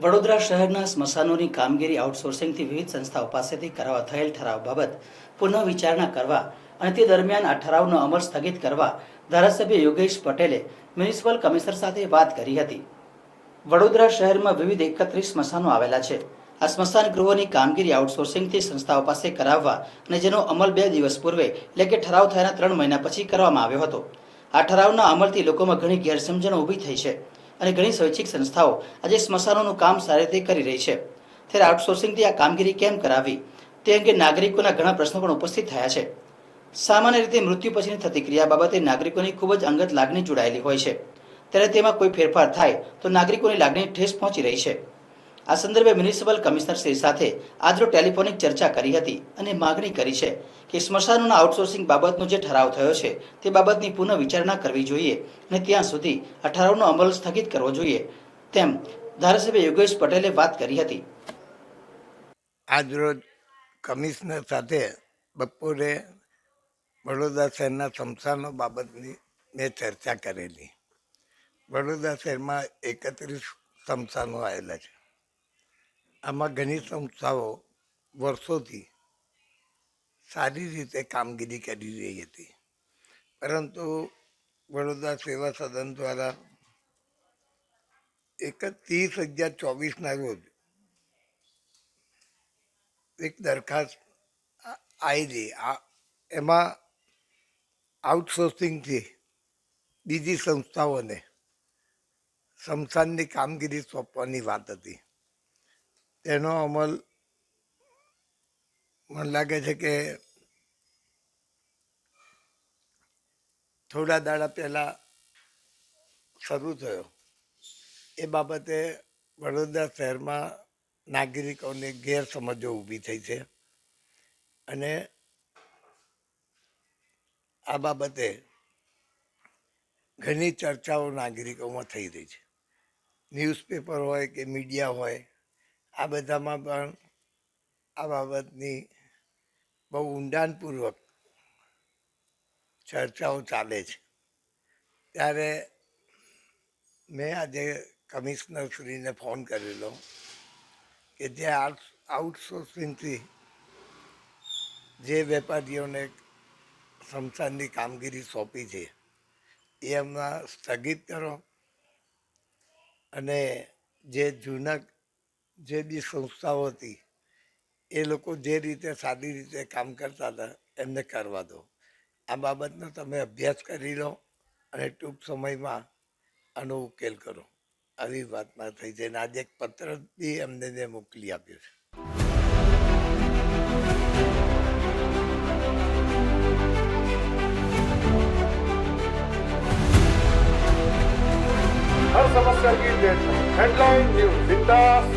વડોદરા શહેરના સ્મશાનોની કામગીરી આઉટસોર્સિંગથી વિવિધ સંસ્થાઓ પાસેથી કરવા થયેલ ઠરાવ બાબત પુનઃ વિચારણા કરવા અને તે દરમિયાન આ ઠરાવનો અમલ સ્થગિત કરવા ધારાસભ્ય યોગેશ પટેલે મ્યુનિસિપલ કમિશનર સાથે વાત કરી હતી. વડોદરા શહેરમાં વિવિધ એકત્રીસ સ્મશાનો આવેલા છે. આ સ્મશાન ગૃહોની કામગીરી આઉટસોર્સિંગથી સંસ્થાઓ પાસે કરાવવા અને જેનો અમલ બે દિવસ પૂર્વે એટલે કે ઠરાવ થયાના ત્રણ મહિના પછી કરવામાં આવ્યો હતો. આ ઠરાવના અમલથી લોકોમાં ઘણી ગેરસમજણો ઊભી થઈ છે અને ઘણી સ્વૈચ્છિક સંસ્થાઓ આજે સ્મશાનોનું કામ સારી રીતે કરી રહી છે. ત્યારે આઉટસોર્સિંગથી આ કામગીરી કેમ કરાવી તે અંગે નાગરિકોના ઘણા પ્રશ્નો પણ ઉપસ્થિત થયા છે. સામાન્ય રીતે મૃત્યુ પછીની થતી ક્રિયા બાબતે નાગરિકોની ખૂબ જ અંગત લાગણી જોડાયેલી હોય છે. ત્યારે તેમાં કોઈ ફેરફાર થાય તો નાગરિકોની લાગણી ઠેસ પહોંચી રહી છે. આ સંદર્ભે મ્યુનિસિપલ કમિશનર શ્રી સાથે આજરો ટેલિફોનિક ચર્ચા કરી હતી અને માગણી કરી છે કે સ્મશાનોના આઉટસોર્સિંગ બાબતનો જે ઠરાવ થયો છે, તે બાબતની પુનઃ વિચારણા કરવી જોઈએ અને ત્યાં સુધી આ ઠરાવનો અમલ સ્થગિત કરવો જોઈએ, તેમ ધારાસભ્ય યોગેશ પટેલે વાત કરી હતી. આજરોજ કમિશનર સાથે બપોરે વડોદરા શહેરના સ્મશાનો બાબતની મેં ચર્ચા કરેલી. વડોદરા શહેરમાં એકત્રીસ સ્મશાનો આવેલા છે. આમાં ઘણી સંસ્થાઓ વર્ષોથી સારી રીતે કામગીરી કરી રહી હતી. પરંતુ વડોદરા સેવા સદન દ્વારા એકત્રીસ અગિયાર ચોવીસના રોજ એક દરખાસ્ત આવી આ એમાં આઉટસોર્સિંગથી બીજી સંસ્થાઓને સમસાનની કામગીરી સોંપવાની વાત હતી. તેનો અમલ મને લાગે છે કે થોડા દાડા પહેલાં શરૂ થયો. એ બાબતે વડોદરા શહેરમાં નાગરિકોને ગેરસમજો ઊભી થઈ છે અને આ બાબતે ઘણી ચર્ચાઓ નાગરિકોમાં થઈ રહી છે. ન્યૂઝપેપર હોય કે મીડિયા હોય આ બધામાં પણ આ બાબતની બહુ ઊંડાણપૂર્વક ચર્ચાઓ ચાલે છે. ત્યારે મેં આજે કમિશનરશ્રીને ફોન કરેલો કે જે આઉટસોર્સિંગથી જે વેપારીઓને સ્મશાનની કામગીરી સોંપી છે, એ એમના સ્થગિત કરો અને જે જૂના જે બી સંસ્થાઓ હતી, એ લોકો જે રીતે સારી રીતે કામ કરતા હતા, એમને કરવા દો. આ બાબતનો તમે અભ્યાસ કરી લો અને ટૂંક સમયમાં આનો ઉકેલ કરો. આવી વાતમાં થઈ જઈને આજે એક પત્ર બી એમને મેં મોકલી આપ્યો છે. సమస్యలకి హెడ్లైన్ న్యూస్ బిందాస్